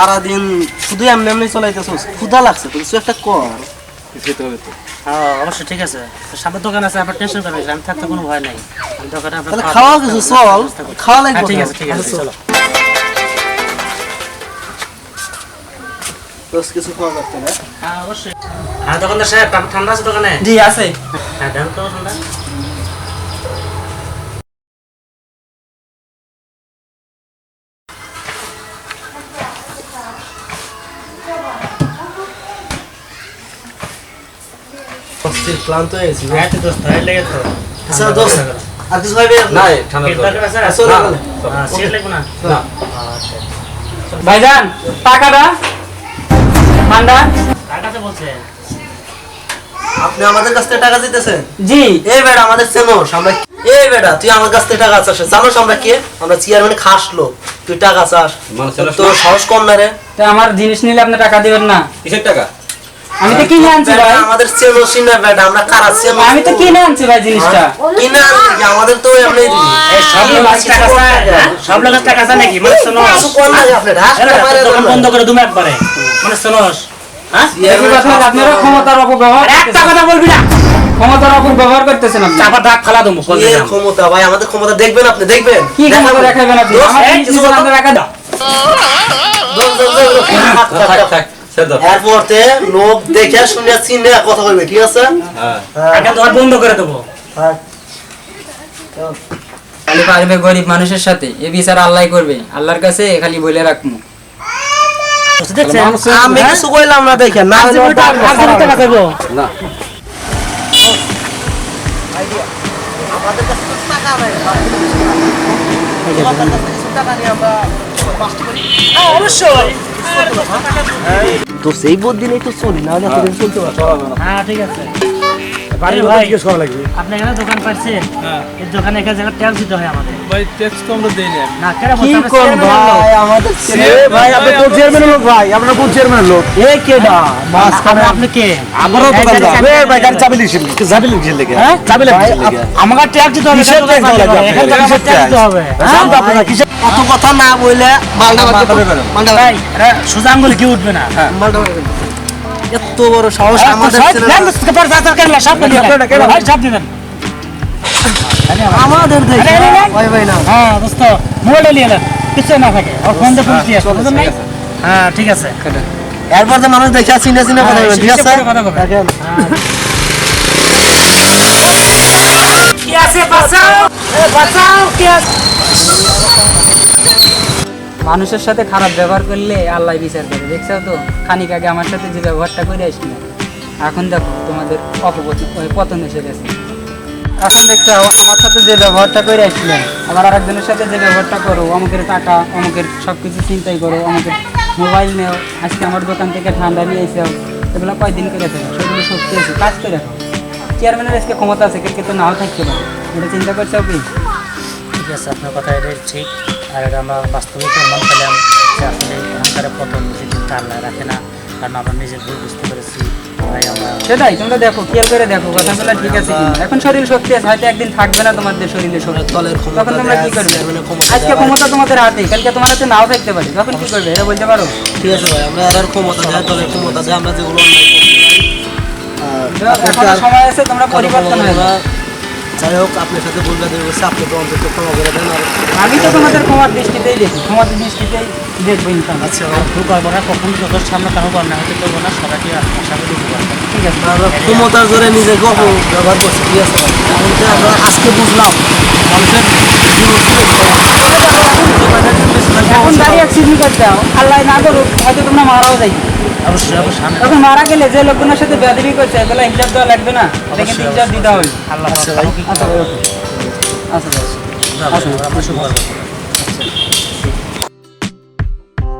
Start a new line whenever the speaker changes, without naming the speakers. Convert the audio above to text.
সারাদিন শুধু এমনি এমনি চলাইতেছিস ক্ষুধা লাগছে তো কিছু একটা কর।
খেতে হবে তো।
হ্যাঁ অবশ্যই ঠিক আছে। সামনের দোকান আছে আপনার টেনশন করেন আমি থাকতে কোনো ভয় নাই। দোকানে
তাহলে
খাওয়া
খাওয়া কিছু চল খাওয়া
হ্যাঁ,
লাগবে
ঠিক আছে ঠিক আছে চলো।
দোষ কিছু খাওয়া যাচ্ছে না।
হ্যাঁ অবশ্যই। হ্যাঁ দোকানদার সাহেব ঠান্ডা আছে দোকানে?
জি আছে।
হ্যাঁ দেন তো ঠান্ডা।
অস্থির ক্লান্ত হয়ে গেছি।
হ্যাঁ তো দোস্ত হয়ে লেগে তো।
আচ্ছা দোষ আর কিছু
না ঠান্ডা
না।
হ্যাঁ লাগবে না?
না
ভাইজান টাকাটা? ঠান্ডা
টাকাতে বলছে?
আপনি আমাদের কাছ থেকে টাকা দিতেছেন
জি।
এই বেটা আমাদের চেনোস আমরা এই বেটা তুই আমার কাছ থেকে টাকা চাস জানোস আমরা কে? আমরা চেয়ারম্যান খাস লোক তুই টাকা চাস।
মানুষ
তোর সাহস কম না রে?
আমার জিনিস নিলে আপনি টাকা দিবেন না।
কিসের টাকা?
আমি তো কিনে আনছি ভাই
আমাদের বেটা আমরা কারা চেনো
আমি তো কিনে আনছি ভাই জিনিসটা
কিনে আনছি আমাদের তো এমনি
এই সব টাকা হ্যাঁ? সব টাকা নাকি মানে শোনো
কিছু মারে
দোকান বন্ধ করে দুম একবারে মানে শোনোস হ্যাঁ
আপনারা ক্ষমতার অপব্যবহার
একটা
করতেছেন।
কথা বলবি না
ক্ষমতার অপব্যবহার করতেছেন আপনি
চাপা দাগ ফালা দেবো
কি এর ক্ষমতা ভাই আমাদের ক্ষমতা দেখবেন আপনি দেখবেন
কি ক্ষমতা দেখাবেন আপনি আমার
কিছু
আপনি টাকা দাও।
থাক, থাক, এরপরতে লোক দেখে শুনে চিনে কথা বলবে ঠিক আছে?
হ্যাঁ।
হ্যাঁ,
আগে তোমার বন্ধ করে দেবো।
খালি পারবে গরিব মানুষের সাথে এ বিচার আল্লাহ করবে আল্লাহর কাছে খালি বলে রাখব।
আমি কিছু কইলাম না দেখেন না
না।
আমাদের কাছে তো টাকা নাই আমাদের কাছে কিছু টাকা নিয়ে আমরা
অবশ্যই।
তো সেই বোধ নেই তো চলি না
হ্যাঁ ঠিক আছে।
বাড়ির
ভাই।
ভাই জিজ্ঞেস করা লাগবে।
আপনি এখানে দোকান পাচ্ছেন
হ্যাঁ।
এই দোকানে এখানে জায়গা ট্যাক্স দিতে হয় আমাদের।
ভাই ট্যাক্স তো আমরা দেই না।
না কেন
কি কোন ভাই? আমাদের
ভাই আপনি কোন চেয়ারম্যানের লোক ভাই? আপনার কোন চেয়ারম্যানের লোক?
এ কেডা
আপনি আপনি কে?
আমারও
এই
দোকান
গাড়ি চাবি-
এ ভাই গাড়ি চাবি লিখছেন চাবি লিখছেন লেগে।
হ্যাঁ?
চাবি লিখছেন লেগে।
আমাকে ট্যাক্স দিতে হবে
কিসের
এখানে
tax দেওয়া
এখানে ট্যাক্স দিতে হবে।
জান আপনারা কিসের
অত কথা না বলে মালটা
মালটা
ভাই এরা সোজা আঙ্গুলে কি উঠবে না।
মালটা। এত বড় সাহস আমাদের ছেলে আমাদের দেখে। ভাই ভাই না।
হ্যাঁ দোস্ত মোবাইলটা নিয়ে নেন। কিছু না থাকে। আর ফোন দিয়ে পুলিশ দিয়ে আসবে বুঝলেন হ্যাঁ ঠিক আছে।
এরপর যে মানুষ দেখে চিনে চিনে কথা বলবে ঠিক আছে?
কথা বলবে। কি আছে বাঁচাও! বাঁচাও কি আছে?
মানুষের সাথে খারাপ ব্যবহার করলে আল্লাহ বিচার করে, দেখছ তো? খানিক আগে আমার সাথে যে ব্যবহারটা করে আসলে। এখন দেখো, তোমাদের অপপতন পতন এসে গেছে। এখন দেখছ, আমার সাথে যে ব্যবহারটা করে আসলেন আবার আরেকজনের সাথে যে ব্যবহারটা করো, অমুকের টাকা, অমুকের সব কিছু চিন্তাই করো, অমুকের মোবাইল নেও, আজকে আমার দোকান থেকে ঠান্ডা নিয়ে এসেও এগুলো কয়দিন করে থাকো সেগুলো সত্যি আছে, কাজ করে রাখো চেয়ারম্যানের আজকে ক্ষমতা আছে কে তো নাও থাকতে পারে। এটা চিন্তা করছ কি?
ঠিক আছে, আপনার কথা এটাই ঠিক। আর এটা আমরা বাস্তবে প্রমাণ পেলাম যে আসলে অহংকারে পতন দিন আল্লাহ রাখে না। কারণ আমরা নিজের ভুল বুঝতে পেরেছি
সেটাই তোমরা দেখো খেয়াল করে দেখো কথাগুলো ঠিক আছে এখন শরীর শক্তি আছে হয়তো একদিন থাকবে না তোমাদের শরীরে
দলের
তখন তোমরা কি করবে? আজকে ক্ষমতা তোমাদের হাতে কালকে তোমার হাতে নাও থাকতে পারে। তখন কি করবে? এটা বলতে পারো?
ঠিক আছে ভাই আমরা এর ক্ষমতা দেয় দলের ক্ষমতা দেয় আমরা যেগুলো
সময় আছে তোমরা পরিবর্তন হয়ে যাও।
যাই হোক আপনার সাথে বললে দেবো আপনি তো অন্তত ক্ষমা করে দেন আর
আমি তো তোমাদের ক্ষমার দৃষ্টিতেই দেখি ক্ষমার দৃষ্টিতেই দেখব ইনকাম
আচ্ছা।
ভুল করব না কখন চোখের সামনে কারও অন্যায় হতে করব না সবাইকে আশা করি ভুল
ঠিক আছে
ক্ষমতার জোরে নিজেকে অপব্যবহার করছি ঠিক আছে? ভাই এখন তো আমরা আজকে বুঝলাম মানুষের
এখন দাঁড়িয়ে সিদ্ধি করতে আল্লাহ না করুক হয়তো তোমরা মারাও যাই
অবশ্যই অবশ্যই
তখন মারা গেলে যে লোকগুলোর সাথে বেদবি করছে এগুলো হিসাব দেওয়া লাগবে না। এটা কিন্তু হিসাব দিতে হবে।
আল্লাহ
আচ্ছা ভাই আচ্ছা ভাই আচ্ছা ভাই
আমরা শুভ করব